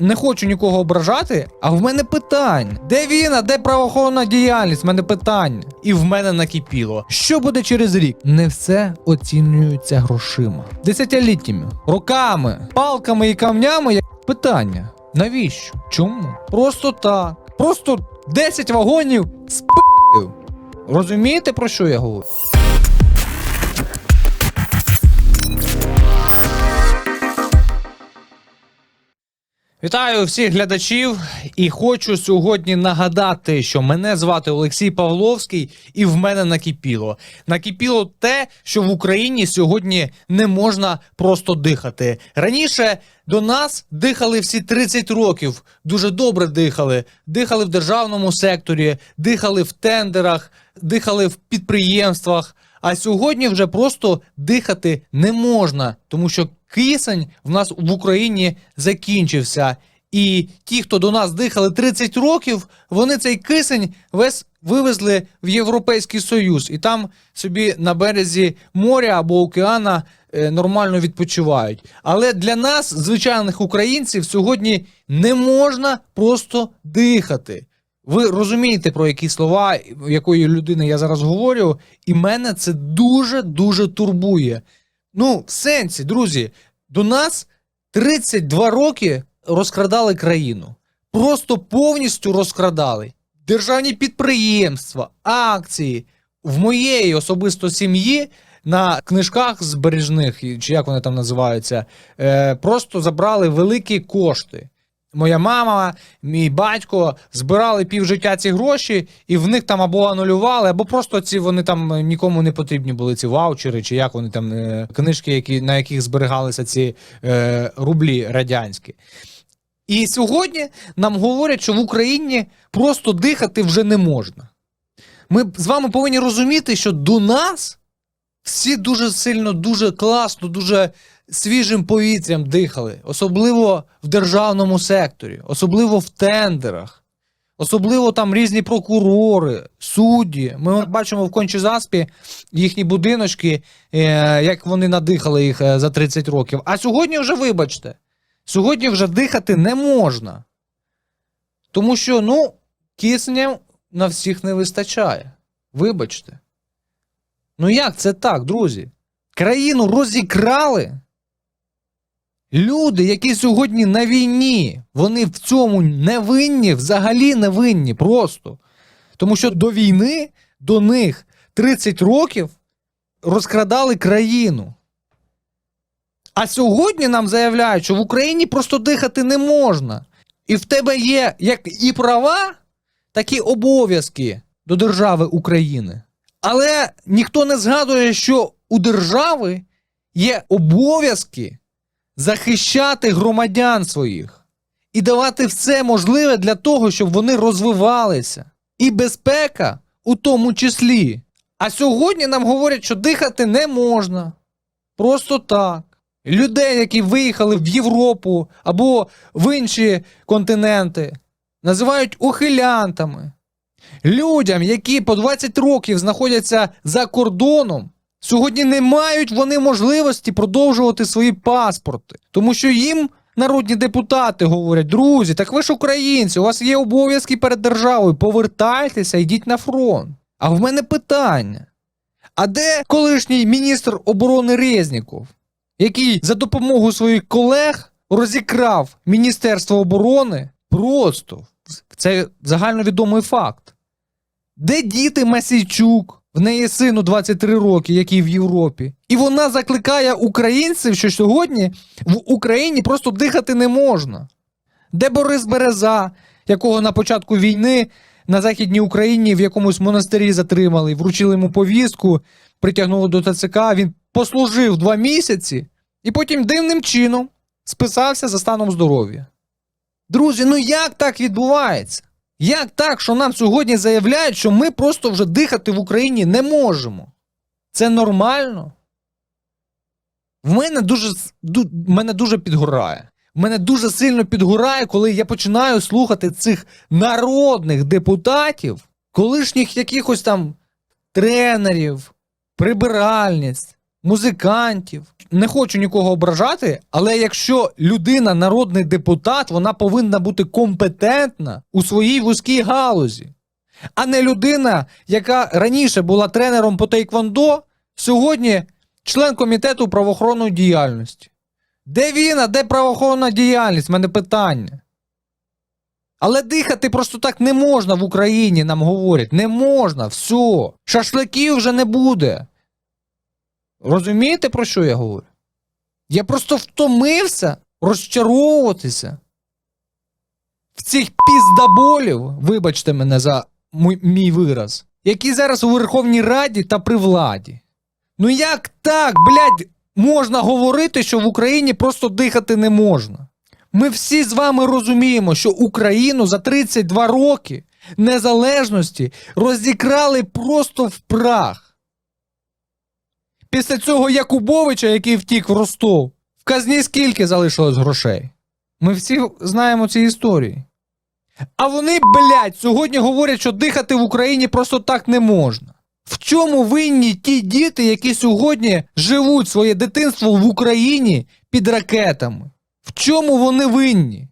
не хочу нікого ображати, а в мене питання. Де він, а де правоохоронна діяльність? В мене питання. І в мене накипіло. Що буде через рік? Не все оцінюється грошима. Десятиліттями, роками, палками і камнями. Питання. Навіщо? Чому? Просто так. Просто 10 вагонів спив. Розумієте, про що я говорю? Вітаю всіх глядачів і хочу сьогодні нагадати, що мене звати Олексій Павловський, і в мене накипіло. Накипіло те, що в Україні сьогодні не можна просто дихати. Раніше до нас дихали всі 30 років, дуже добре дихали. Дихали в державному секторі, дихали в тендерах, дихали в підприємствах. А сьогодні вже просто дихати не можна, тому що кисень в нас в Україні закінчився. І ті, хто до нас дихали 30 років, вони цей кисень весь вивезли в Європейський Союз, і там собі на березі моря або океана е, нормально відпочивають. Але для нас, звичайних українців, сьогодні не можна просто дихати. Ви розумієте, про які слова, якої людини я зараз говорю, і мене це дуже дуже турбує. Ну, в сенсі, друзі, до нас 32 роки розкрадали країну. Просто повністю розкрадали. Державні підприємства, акції. В моєї особисто сім'ї на книжках збережних, чи як вони там називаються, е, просто забрали великі кошти. Моя мама, мій батько збирали півжиття ці гроші, і в них там або анулювали, або просто ці вони там нікому не потрібні були ці ваучери, чи як вони там е, книжки, які, на яких зберігалися ці е, рублі радянські. І сьогодні нам говорять, що в Україні просто дихати вже не можна. Ми з вами повинні розуміти, що до нас всі дуже сильно, дуже класно, дуже свіжим повітрям дихали, особливо в державному секторі, особливо в тендерах, особливо там різні прокурори, судді. Ми бачимо в Кончі-Заспі їхні будиночки, е, як вони надихали їх е, за 30 років. А сьогодні вже, вибачте, сьогодні вже дихати не можна. Тому що, ну, киснем на всіх не вистачає. Вибачте. Ну як це так, друзі? Країну розікрали. Люди, які сьогодні на війні, вони в цьому не винні, взагалі не винні просто. Тому що до війни, до них 30 років розкрадали країну. А сьогодні нам заявляють, що в Україні просто дихати не можна. І в тебе є як і права, так і обов'язки до держави України. Але ніхто не згадує, що у держави є обов'язки захищати громадян своїх і давати все можливе для того, щоб вони розвивалися. І безпека у тому числі. А сьогодні нам говорять, що дихати не можна. Просто так. Людей, які виїхали в Європу або в інші континенти, називають ухилянтами. Людям, які по 20 років знаходяться за кордоном, сьогодні не мають вони можливості продовжувати свої паспорти, тому що їм народні депутати говорять: друзі, так ви ж українці, у вас є обов'язки перед державою. Повертайтеся, йдіть на фронт. А в мене питання: а де колишній міністр оборони Резніков, який за допомогою своїх колег розікрав Міністерство оборони просто це загальновідомий факт. Де діти Масійчук? В неї сину 23 роки, який в Європі. І вона закликає українців, що сьогодні в Україні просто дихати не можна. Де Борис Береза, якого на початку війни на Західній Україні в якомусь монастирі затримали, вручили йому повістку, притягнули до ТЦК, він послужив два місяці і потім дивним чином списався за станом здоров'я. Друзі, ну як так відбувається? Як так, що нам сьогодні заявляють, що ми просто вже дихати в Україні не можемо? Це нормально? В мене дуже, ду, мене дуже підгорає. Мене дуже сильно підгорає, коли я починаю слухати цих народних депутатів, колишніх якихось там тренерів, прибиральниць, музикантів. Не хочу нікого ображати, але якщо людина народний депутат, вона повинна бути компетентна у своїй вузькій галузі, а не людина, яка раніше була тренером по тейквондо, сьогодні член комітету правоохоронної діяльності. Де він, а де правоохоронна діяльність? В мене питання. Але дихати просто так не можна в Україні, нам говорять. Не можна, все. Шашликів вже не буде. Розумієте, про що я говорю? Я просто втомився розчаровуватися в цих піздаболів, вибачте мене за мій, мій вираз, які зараз у Верховній Раді та при владі. Ну як так, блядь, можна говорити, що в Україні просто дихати не можна? Ми всі з вами розуміємо, що Україну за 32 роки незалежності розікрали просто в прах. Після цього Якубовича, який втік в Ростов, в казні скільки залишилось грошей? Ми всі знаємо ці історії. А вони, блядь, сьогодні говорять, що дихати в Україні просто так не можна. В чому винні ті діти, які сьогодні живуть своє дитинство в Україні під ракетами? В чому вони винні?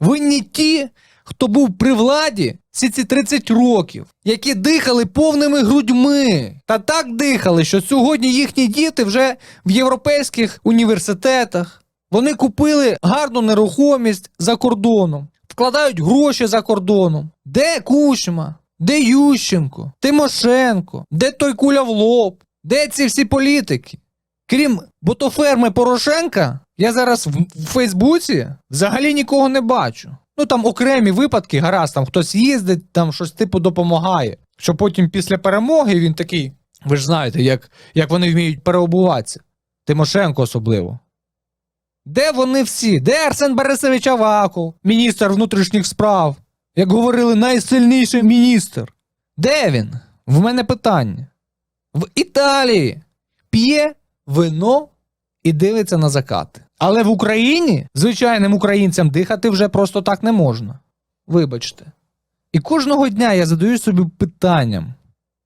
Винні ті, хто був при владі всі ці 30 років, які дихали повними грудьми. Та так дихали, що сьогодні їхні діти вже в європейських університетах. Вони купили гарну нерухомість за кордоном, вкладають гроші за кордоном. Де Кучма? Де Ющенко? Тимошенко? Де той куля в лоб? Де ці всі політики? Крім ботоферми Порошенка, я зараз в, Фейсбуці взагалі нікого не бачу. Ну там окремі випадки, гаразд, там хтось їздить, там щось типу допомагає. Що потім після перемоги він такий, ви ж знаєте, як, як вони вміють переобуватися. Тимошенко особливо. Де вони всі? Де Арсен Борисович Аваков, міністр внутрішніх справ? Як говорили, найсильніший міністр. Де він? В мене питання. В Італії п'є вино і дивиться на закати. Але в Україні звичайним українцям дихати вже просто так не можна. Вибачте. І кожного дня я задаю собі питанням.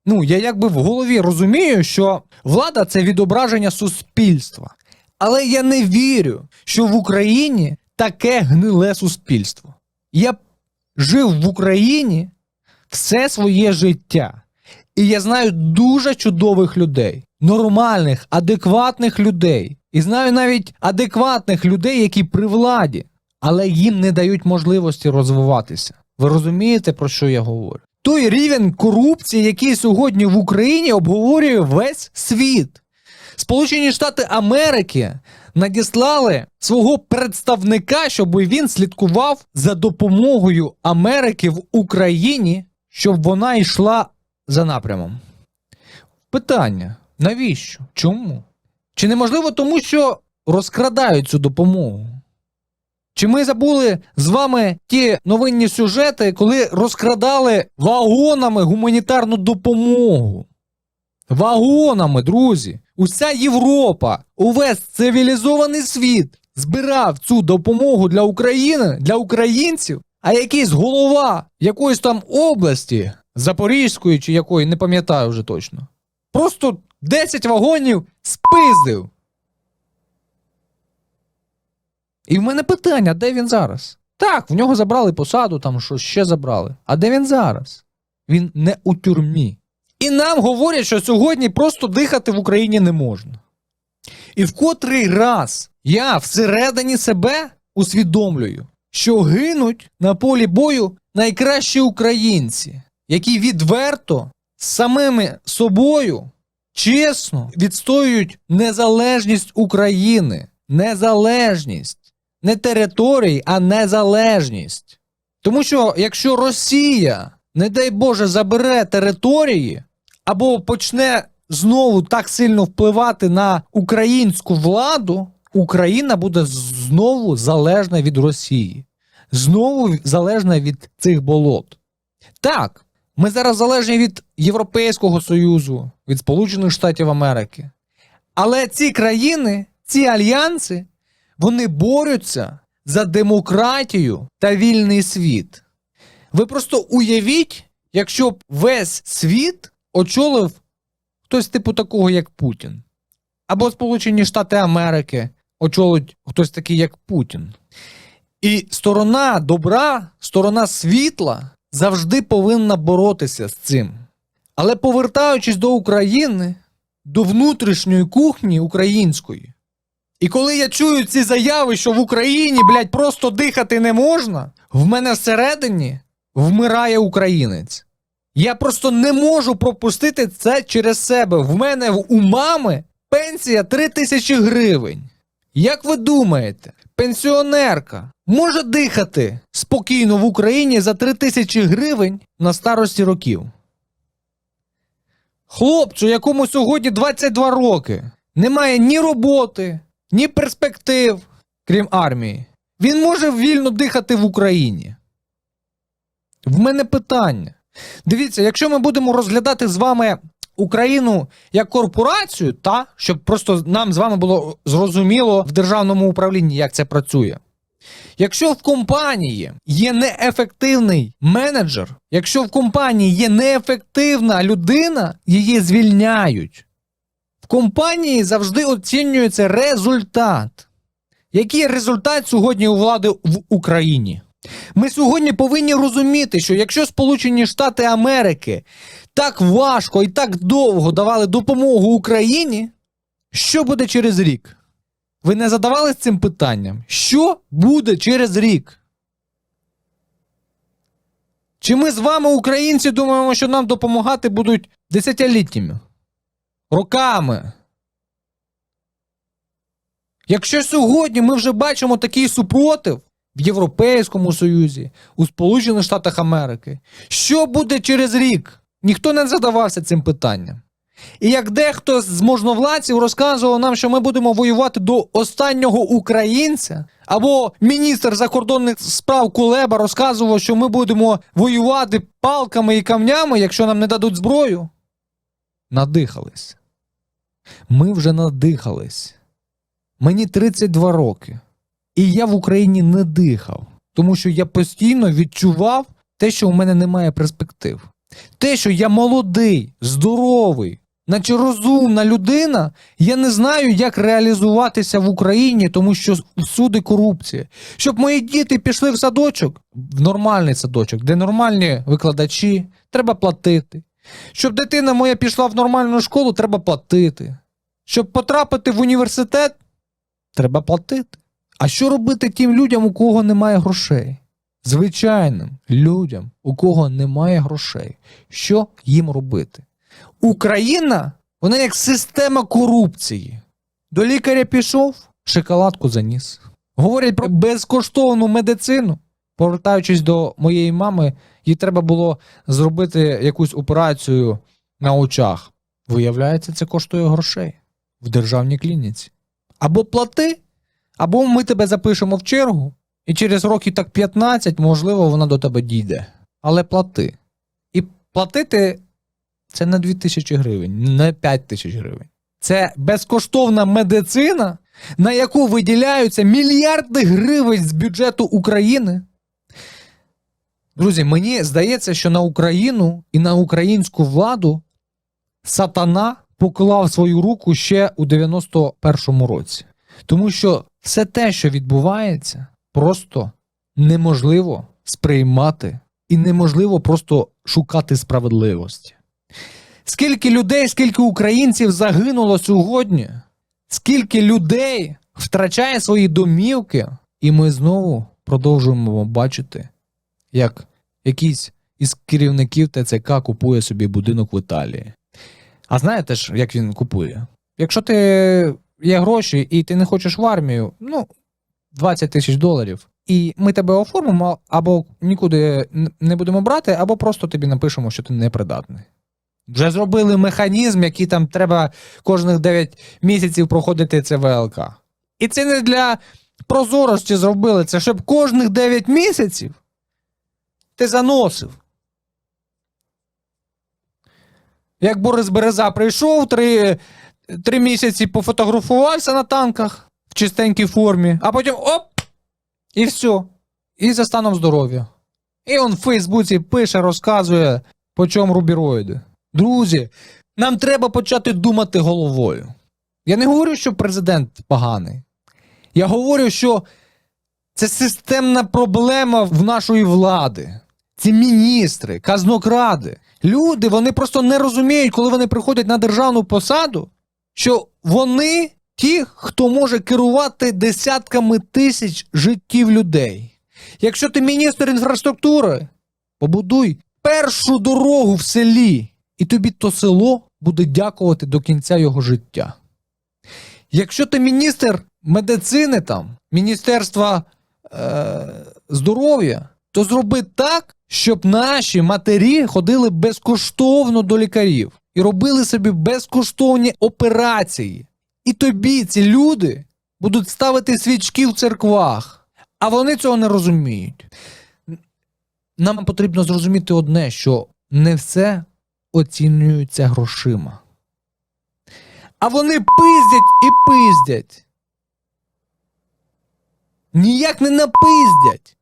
Ну, я якби в голові розумію, що влада це відображення суспільства. Але я не вірю, що в Україні таке гниле суспільство. Я жив в Україні все своє життя. І я знаю дуже чудових людей, нормальних, адекватних людей. І знаю навіть адекватних людей, які при владі, але їм не дають можливості розвиватися. Ви розумієте, про що я говорю? Той рівень корупції, який сьогодні в Україні обговорює весь світ. Сполучені Штати Америки надіслали свого представника, щоб він слідкував за допомогою Америки в Україні, щоб вона йшла за напрямом. Питання: навіщо? Чому? Чи неможливо тому, що розкрадають цю допомогу? Чи ми забули з вами ті новинні сюжети, коли розкрадали вагонами гуманітарну допомогу? Вагонами, друзі. Уся Європа, увесь цивілізований світ збирав цю допомогу для України, для українців, а якийсь голова якоїсь там області, Запорізької чи якої, не пам'ятаю вже точно. Просто 10 вагонів спиздив. І в мене питання, де він зараз? Так, в нього забрали посаду, там що ще забрали. А де він зараз? Він не у тюрмі. І нам говорять, що сьогодні просто дихати в Україні не можна. І в котрий раз я всередині себе усвідомлюю, що гинуть на полі бою найкращі українці, які відверто самими собою чесно відстоюють незалежність України. Незалежність. Не території, а незалежність. Тому що якщо Росія, не дай Боже, забере території або почне знову так сильно впливати на українську владу, Україна буде знову залежна від Росії, знову залежна від цих болот. Так, ми зараз залежні від Європейського Союзу, від Сполучених Штатів Америки. Але ці країни, ці альянси, вони борються за демократію та вільний світ. Ви просто уявіть, якщо б весь світ очолив хтось типу такого, як Путін. або Сполучені Штати Америки очолить хтось такий, як Путін. І сторона добра, сторона світла завжди повинна боротися з цим. Але повертаючись до України, до внутрішньої кухні української, і коли я чую ці заяви, що в Україні, блядь, просто дихати не можна, в мене всередині вмирає українець. Я просто не можу пропустити це через себе. В мене у мами пенсія 3 тисячі гривень. Як ви думаєте, пенсіонерка може дихати спокійно в Україні за 3 тисячі гривень на старості років? Хлопцю, якому сьогодні 22 роки, немає ні роботи, ні перспектив, крім армії. Він може вільно дихати в Україні. В мене питання. Дивіться, якщо ми будемо розглядати з вами Україну як корпорацію, та щоб просто нам з вами було зрозуміло в державному управлінні, як це працює. Якщо в компанії є неефективний менеджер, якщо в компанії є неефективна людина, її звільняють. В компанії завжди оцінюється результат. Який результат сьогодні у влади в Україні? Ми сьогодні повинні розуміти, що якщо Сполучені Штати Америки так важко і так довго давали допомогу Україні, що буде через рік? Ви не задавались цим питанням? Що буде через рік? Чи ми з вами, українці, думаємо, що нам допомагати будуть десятиліттями? Роками? Якщо сьогодні ми вже бачимо такий супротив в Європейському Союзі, у Сполучених Штатах Америки, що буде через рік? Ніхто не задавався цим питанням. І як дехто з можновладців розказував нам, що ми будемо воювати до останнього українця, або міністр закордонних справ Кулеба розказував, що ми будемо воювати палками і камнями, якщо нам не дадуть зброю. Надихались. Ми вже надихались. Мені 32 роки. І я в Україні не дихав, тому що я постійно відчував те, що у мене немає перспектив. Те, що я молодий, здоровий, наче розумна людина, я не знаю, як реалізуватися в Україні, тому що всюди корупція. Щоб мої діти пішли в садочок, в нормальний садочок, де нормальні викладачі, треба платити. Щоб дитина моя пішла в нормальну школу, треба платити. Щоб потрапити в університет, треба платити. А що робити тим людям, у кого немає грошей? Звичайним людям, у кого немає грошей. Що їм робити? Україна, вона як система корупції. До лікаря пішов, шоколадку заніс. Говорять про безкоштовну медицину. Повертаючись до моєї мами, їй треба було зробити якусь операцію на очах. Виявляється, це коштує грошей в державній клініці. Або плати, або ми тебе запишемо в чергу, і через років так 15, можливо, вона до тебе дійде. Але плати. І платити це не 2 тисячі гривень, не 5 тисяч гривень. Це безкоштовна медицина, на яку виділяються мільярди гривень з бюджету України. Друзі, мені здається, що на Україну і на українську владу сатана поклав свою руку ще у 91-му році. Тому що все те, що відбувається, просто неможливо сприймати і неможливо просто шукати справедливості. Скільки людей, скільки українців загинуло сьогодні, скільки людей втрачає свої домівки, і ми знову продовжуємо бачити, як якийсь із керівників ТЦК купує собі будинок в Італії. А знаєте ж, як він купує? Якщо ти є гроші і ти не хочеш в армію, ну, 20 тисяч доларів. І ми тебе оформимо, або нікуди не будемо брати, або просто тобі напишемо, що ти непридатний. Вже зробили механізм, який там треба кожних 9 місяців проходити ЦВЛК. І це не для прозорості зробили, це щоб кожних 9 місяців ти заносив. Як Борис Береза прийшов, три, три місяці пофотографувався на танках в чистенькій формі, а потім оп! І все. І за станом здоров'я. І он в Фейсбуці пише, розказує, по чому рубіроїди. Друзі, нам треба почати думати головою. Я не говорю, що президент поганий. Я говорю, що це системна проблема в нашої влади. Ці міністри, казнокради. Люди, вони просто не розуміють, коли вони приходять на державну посаду, що вони ті, хто може керувати десятками тисяч життів людей. Якщо ти міністр інфраструктури, побудуй першу дорогу в селі, і тобі то село буде дякувати до кінця його життя. Якщо ти міністр медицини, там, Міністерства е, здоров'я, то зроби так, щоб наші матері ходили безкоштовно до лікарів і робили собі безкоштовні операції. І тобі ці люди будуть ставити свічки в церквах, а вони цього не розуміють. Нам потрібно зрозуміти одне, що не все оцінюється грошима. А вони пиздять і пиздять. Ніяк не напиздять.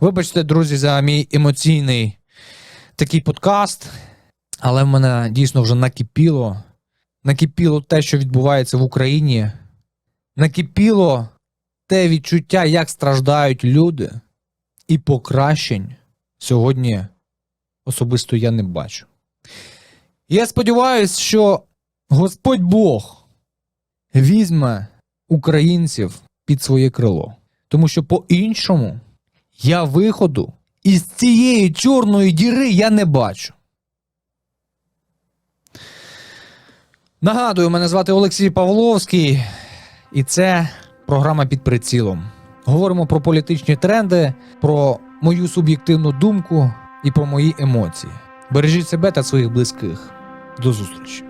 Вибачте, друзі, за мій емоційний такий подкаст, але в мене дійсно вже накипіло. Накипіло те, що відбувається в Україні. Накипіло те відчуття, як страждають люди, і покращень сьогодні особисто я не бачу. Я сподіваюся, що Господь Бог візьме українців під своє крило, тому що по-іншому я виходу із цієї чорної діри я не бачу. Нагадую, мене звати Олексій Павловський, і це програма під прицілом. Говоримо про політичні тренди, про мою суб'єктивну думку і про мої емоції. Бережіть себе та своїх близьких. До зустрічі!